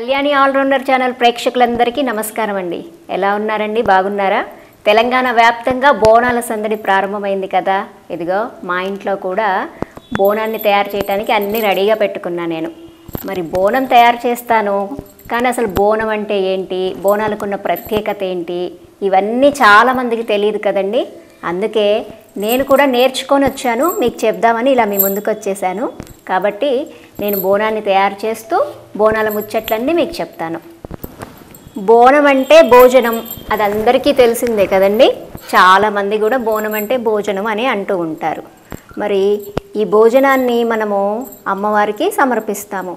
Kalyani allrounder channel ప్రేక్షకులందరికీ నమస్కారం అండి. ఎలా ఉన్నారండి? బాగున్నారా? తెలంగాణ వ్యాప్తంగా బోనాల సందడి ప్రారంభమైంది కదా. ఇదిగో మా ఇంట్లో కూడా బోనాన్ని తయారు చేయడానికి అన్నీ రెడీగా పెట్టుకున్నా నేను. మరి బోనం తయారు చేస్తాను. కానీ అసలు బోనం అంటే ఏంటి? బోనాలకున్న ప్రత్యేకత ఏంటి? ఇవన్నీ చాలామందికి తెలియదు కదండి. అందుకే నేను కూడా నేర్చుకొని వచ్చాను. మీకు చెప్దామని ఇలా మీ ముందుకు వచ్చేసాను. కాబట్టి నేను బోనాన్ని తయారు చేస్తూ బోనాల ముచ్చట్లన్నీ మీకు చెప్తాను. బోనం అంటే భోజనం. అది అందరికీ తెలిసిందే కదండి? చాలామంది కూడా బోనం అంటే భోజనం అని అంటూ ఉంటారు. మరి ఈ భోజనాన్ని మనము అమ్మవారికి సమర్పిస్తాము.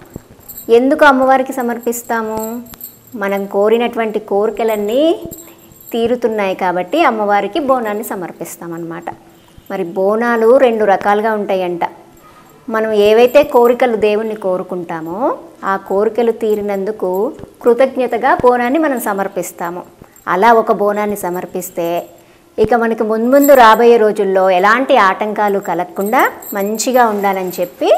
ఎందుకు అమ్మవారికి సమర్పిస్తాము? మనం కోరినటువంటి కోరికలన్నీ తీరుతున్నాయి కాబట్టి అమ్మవారికి బోనాన్ని సమర్పిస్తామన్నమాట. మరి బోనాలు రెండు రకాలుగా ఉంటాయంట. మనం ఏవైతే కోరికలు దేవుణ్ణి కోరుకుంటామో ఆ కోరికలు తీరినందుకు కృతజ్ఞతగా బోనాన్ని మనం సమర్పిస్తాము. అలా ఒక బోనాన్ని సమర్పిస్తే ఇక మనకి ముందు రాబోయే రోజుల్లో ఎలాంటి ఆటంకాలు కలగకుండా మంచిగా ఉండాలని చెప్పి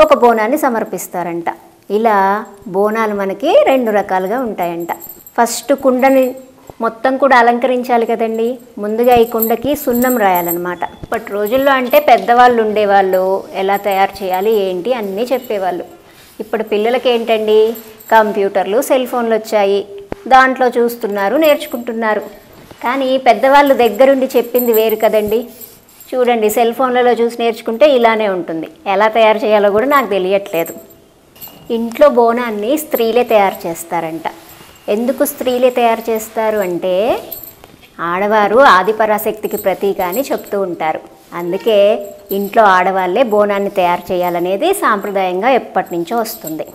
ఒక బోనాన్ని సమర్పిస్తారంట. ఇలా బోనాలు మనకి రెండు రకాలుగా ఉంటాయంట. ఫస్ట్ కుండని మొత్తం కూడా అలంకరించాలి కదండి. ముందుగా ఈ కుండకి సున్నం రాయాలన్నమాట. ఇప్పటి రోజుల్లో అంటే పెద్దవాళ్ళు ఉండేవాళ్ళు ఎలా తయారు చేయాలి ఏంటి అన్నీ చెప్పేవాళ్ళు. ఇప్పుడు పిల్లలకి ఏంటండి? కంప్యూటర్లు సెల్ ఫోన్లు వచ్చాయి. దాంట్లో చూస్తున్నారు నేర్చుకుంటున్నారు. కానీ పెద్దవాళ్ళు దగ్గరుండి చెప్పింది వేరు కదండి. చూడండి సెల్ ఫోన్లలో చూసి నేర్చుకుంటే ఇలానే ఉంటుంది. ఎలా తయారు చేయాలో కూడా నాకు తెలియట్లేదు. ఇంట్లో బోనాన్ని స్త్రీలే తయారు చేస్తారంట. ఎందుకు స్త్రీలే తయారు చేస్తారు అంటే ఆడవారు ఆదిపరాశక్తికి ప్రతీక అని చెప్తూ ఉంటారు. అందుకే ఇంట్లో ఆడవాళ్ళే బోనాన్ని తయారు చేయాలనేది సాంప్రదాయంగా ఎప్పటి నుంచో వస్తుంది.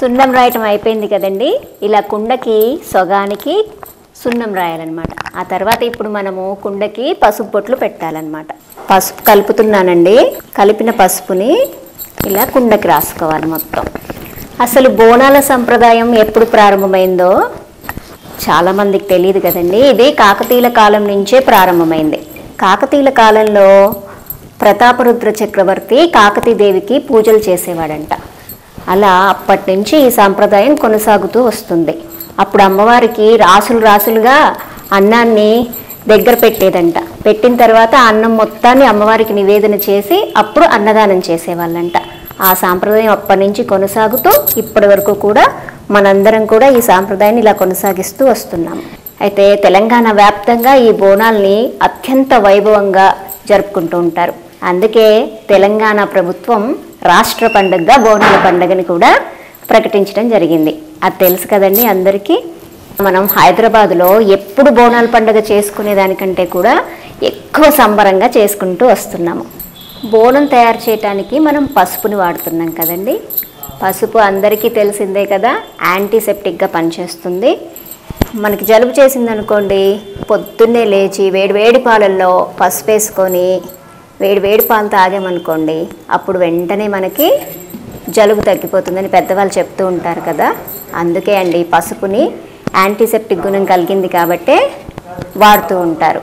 సున్నం రాయటం అయిపోయింది కదండి. ఇలా కుండకి సొగానికి సున్నం రాయాలన్నమాట. ఆ తర్వాత ఇప్పుడు మనము కుండకి పసుపు బొట్లు పెట్టాలన్నమాట. పసుపు కలుపుతున్నానండి. కలిపిన పసుపుని ఇలా కుండకి రాసుకోవాలి మొత్తం. అసలు బోనాల సంప్రదాయం ఎప్పుడు ప్రారంభమైందో చాలామందికి తెలియదు కదండి. ఇది కాకతీయుల కాలం నుంచే ప్రారంభమైంది. కాకతీయుల కాలంలో ప్రతాపరుద్ర చక్రవర్తి కాకతీదేవికి పూజలు చేసేవాడంట. అలా అప్పటి నుంచి ఈ సాంప్రదాయం కొనసాగుతూ వస్తుంది. అప్పుడు అమ్మవారికి రాసులు రాసులుగా అన్నాన్ని దగ్గర పెట్టేదంట. పెట్టిన తర్వాత అన్నం మొత్తాన్ని అమ్మవారికి నివేదన చేసి అప్పుడు అన్నదానం చేసేవాళ్ళంట. ఆ సాంప్రదాయం అప్పటి నుంచి కొనసాగుతూ ఇప్పటి వరకు కూడా మనందరం కూడా ఈ సాంప్రదాయాన్ని ఇలా కొనసాగిస్తూ వస్తున్నాం. అయితే తెలంగాణ వ్యాప్తంగా ఈ బోనాల్ని అత్యంత వైభవంగా జరుపుకుంటూ ఉంటారు. అందుకే తెలంగాణ ప్రభుత్వం రాష్ట్ర పండుగగా బోనాల పండుగని కూడా ప్రకటించడం జరిగింది. అది తెలుసు కదండి అందరికీ. మనం హైదరాబాదులో ఎప్పుడు బోనాల పండుగ చేసుకునే దానికంటే కూడా ఎక్కువ సంబరంగా చేసుకుంటూ వస్తున్నాము. బోనం తయారు చేయడానికి మనం పసుపుని వాడుతున్నాం కదండి. పసుపు అందరికీ తెలిసిందే కదా యాంటీసెప్టిక్గా పనిచేస్తుంది. మనకి జలుబు చేసిందనుకోండి పొద్దున్నే లేచి వేడి వేడి పాలల్లో పసుపు వేసుకొని వేడి వేడి పాలు తాగామనుకోండి అప్పుడు వెంటనే మనకి జలుబు తగ్గిపోతుందని పెద్దవాళ్ళు చెప్తూ ఉంటారు కదా. అందుకే అండి పసుపుని యాంటీసెప్టిక్ గుణం కలిగింది కాబట్టే వాడుతూ ఉంటారు.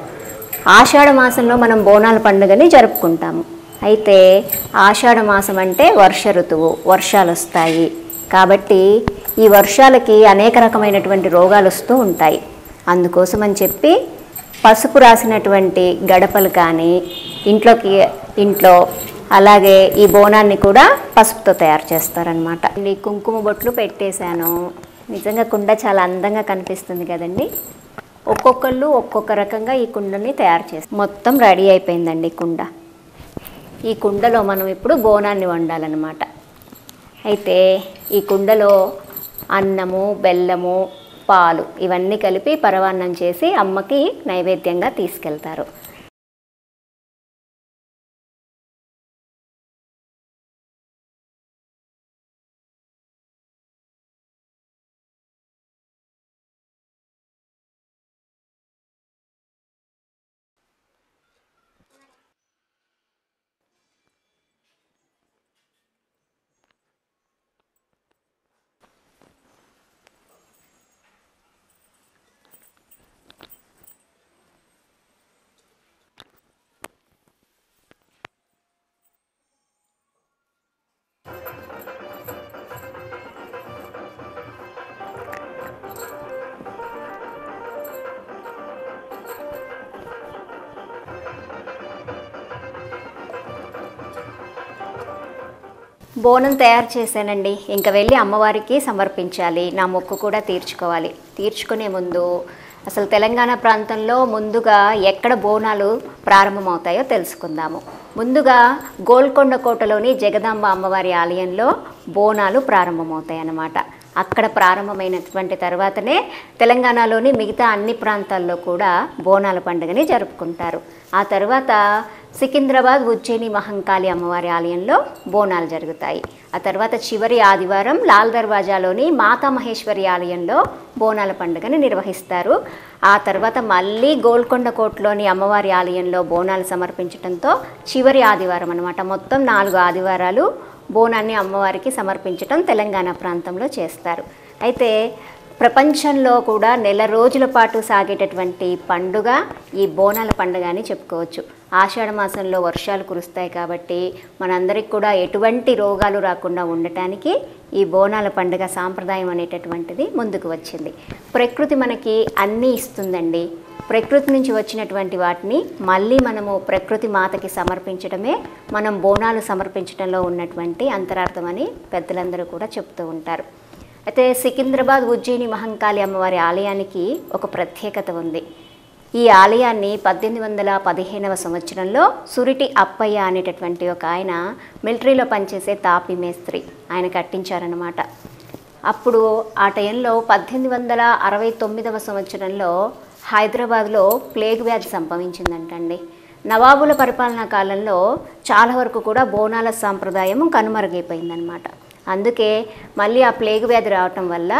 ఆషాఢ మాసంలో మనం బోనాల పండుగని జరుపుకుంటాము. అయితే ఆషాఢ మాసం అంటే వర్ష ఋతువు వర్షాలు వస్తాయి కాబట్టి ఈ వర్షాలకి అనేక రకమైనటువంటి రోగాలు వస్తూ ఉంటాయి. అందుకోసం అని చెప్పి పసుపు రాసినటువంటి గడపలు కానీ ఇంట్లోకి ఇంట్లో అలాగే ఈ బోనాన్ని కూడా పసుపుతో తయారు చేస్తారనమాట ఈ కుంకుమ బొట్లు పెట్టేశాను. నిజంగా కుండ చాలా అందంగా కనిపిస్తుంది కదండి. ఒక్కొక్కళ్ళు ఒక్కొక్క రకంగా ఈ కుండని తయారు చేస్తారు. మొత్తం రెడీ అయిపోయిందండి కుండ. ఈ కుండలో మనం ఇప్పుడు బోనాన్ని వండాలన్నమాట. అయితే ఈ కుండలో అన్నము బెల్లము పాలు ఇవన్నీ కలిపి పరవాన్నం చేసి అమ్మకి నైవేద్యంగా తీసుకెళ్తారు. బోనం తయారు చేశానండి. ఇంకా వెళ్ళి అమ్మవారికి సమర్పించాలి. నా మొక్కు కూడా తీర్చుకోవాలి. తీర్చుకునే ముందు అసలు తెలంగాణ ప్రాంతంలో ముందుగా ఎక్కడ బోనాలు ప్రారంభమవుతాయో తెలుసుకుందాము. ముందుగా గోల్కొండ కోటలోని జగదాంబ అమ్మవారి ఆలయంలో బోనాలు ప్రారంభమవుతాయి అన్నమాట అక్కడ ప్రారంభమైనటువంటి తర్వాతనే తెలంగాణలోని మిగతా అన్ని ప్రాంతాల్లో కూడా బోనాల పండుగని జరుపుకుంటారు. ఆ తర్వాత సికింద్రాబాద్ ఉజ్జయిని మహంకాళి అమ్మవారి ఆలయంలో బోనాలు జరుగుతాయి. ఆ తర్వాత చివరి ఆదివారం లాల్ దర్వాజాలోని మాతా మహేశ్వరి ఆలయంలో బోనాల పండుగని నిర్వహిస్తారు. ఆ తర్వాత మళ్ళీ గోల్కొండ కోటలోని అమ్మవారి ఆలయంలో బోనాలు సమర్పించడంతో చివరి ఆదివారం అనమాట మొత్తం నాలుగు ఆదివారాలు బోనాన్ని అమ్మవారికి సమర్పించటం తెలంగాణ ప్రాంతంలో చేస్తారు. అయితే ప్రపంచంలో కూడా నెల రోజుల పాటు సాగేటటువంటి పండుగ ఈ బోనాల పండుగ అని చెప్పుకోవచ్చు. ఆషాఢ మాసంలో వర్షాలు కురుస్తాయి కాబట్టి మనందరికి కూడా ఎటువంటి రోగాలు రాకుండా ఉండటానికి ఈ బోనాల పండుగ సాంప్రదాయం అనేటటువంటిది ముందుకు వచ్చింది. ప్రకృతి మనకి అన్నీ ఇస్తుందండి. ప్రకృతి నుంచి వచ్చినటువంటి వాటిని మళ్ళీ మనము ప్రకృతి మాతకి సమర్పించడమే మనం బోనాలు సమర్పించడంలో ఉన్నటువంటి అంతరార్థమని పెద్దలందరూ కూడా చెప్తూ ఉంటారు. అయితే సికింద్రాబాద్ ఉజ్జయిని మహంకాళి అమ్మవారి ఆలయానికి ఒక ప్రత్యేకత ఉంది. ఈ ఆలయాన్ని పద్దెనిమిది వందల పదిహేనవ సంవత్సరంలో సురిటి అప్పయ్య అనేటటువంటి ఒక ఆయన మిలిటరీలో పనిచేసే తాపి మేస్త్రి ఆయన కట్టించారనమాట అప్పుడు ఆ టైంలో పద్దెనిమిది వందల అరవై తొమ్మిదవ సంవత్సరంలో హైదరాబాద్లో ప్లేగ్ వ్యాధి సంభవించిందంటండి. నవాబుల పరిపాలనా కాలంలో చాలా వరకు కూడా బోనాల సాంప్రదాయం కనుమరుగైపోయిందనమాట అందుకే మళ్ళీ ఆ ప్లేగు వ్యాధి రావటం వల్ల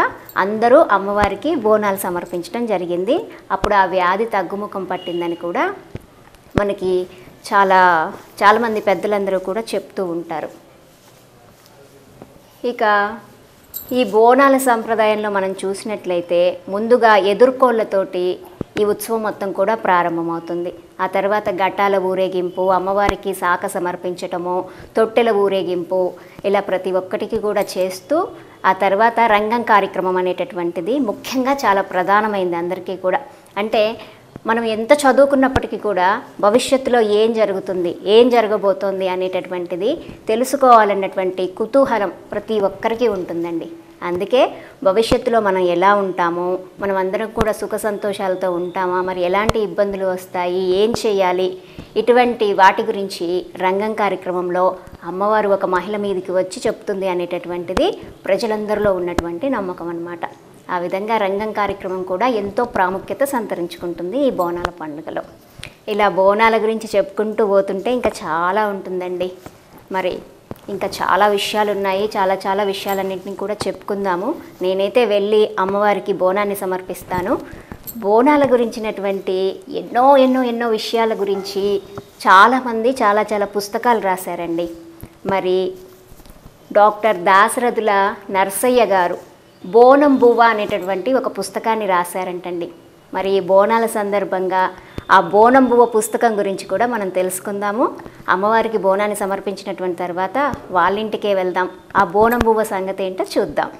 అందరూ అమ్మవారికి బోనాలు సమర్పించడం జరిగింది. అప్పుడు ఆ వ్యాధి తగ్గుముఖం పట్టిందని కూడా మనకి చాలా చాలామంది పెద్దలందరూ కూడా చెప్తూ ఉంటారు. ఇక ఈ బోనాల సంప్రదాయంలో మనం చూసినట్లయితే ముందుగా ఎదుర్కోళ్ళతోటి ఈ ఉత్సవం మొత్తం కూడా ప్రారంభమవుతుంది. ఆ తర్వాత ఘట్టాల ఊరేగింపు అమ్మవారికి శాఖ సమర్పించటము తొట్టెల ఊరేగింపు ఇలా ప్రతి ఒక్కటికి కూడా చేస్తూ ఆ తర్వాత రంగం కార్యక్రమం అనేటటువంటిది ముఖ్యంగా చాలా ప్రధానమైంది అందరికీ కూడా. అంటే మనం ఎంత చదువుకున్నప్పటికీ కూడా భవిష్యత్తులో ఏం జరుగుతుంది ఏం జరగబోతోంది అనేటటువంటిది తెలుసుకోవాలన్నటువంటి కుతూహలం ప్రతి ఒక్కరికి ఉంటుందండి. అందుకే భవిష్యత్తులో మనం ఎలా ఉంటామో మనం అందరం కూడా సుఖ సంతోషాలతో ఉంటామా మరి ఎలాంటి ఇబ్బందులు వస్తాయి ఏం చేయాలి ఇటువంటి వాటి గురించి రంగం కార్యక్రమంలో అమ్మవారు ఒక మహిళ మీదకి వచ్చి చెప్తుంది అనేటటువంటిది ప్రజలందరిలో ఉన్నటువంటి నమ్మకం అన్నమాట. ఆ విధంగా రంగం కార్యక్రమం కూడా ఎంతో ప్రాముఖ్యత సంతరించుకుంటుంది ఈ బోనాల పండుగలో. ఇలా బోనాల గురించి చెప్పుకుంటూ పోతుంటే ఇంకా చాలా ఉంటుందండి. మరి ఇంకా చాలా విషయాలు ఉన్నాయి చాలా చాలా విషయాలన్నింటినీ కూడా చెప్పుకుందాము. నేనైతే వెళ్ళి అమ్మవారికి బోనాన్ని సమర్పిస్తాను. బోనాల గురించినటువంటి ఎన్నో ఎన్నో ఎన్నో విషయాల గురించి చాలామంది చాలా చాలా పుస్తకాలు రాశారండి. మరి డాక్టర్ దాశరథుల నర్సయ్య గారు బోనం బువ్వ అనేటటువంటి ఒక పుస్తకాన్ని రాశారంటండి. మరి ఈ బోనాల సందర్భంగా ఆ బోనం బువ్వ పుస్తకం గురించి కూడా మనం తెలుసుకుందాము. అమ్మవారికి బోనాన్ని సమర్పించినటువంటి తర్వాత వాళ్ళ ఇంటికే వెళ్దాం. ఆ బోనం బువ్వ సంగతి ఏంటో చూద్దాం.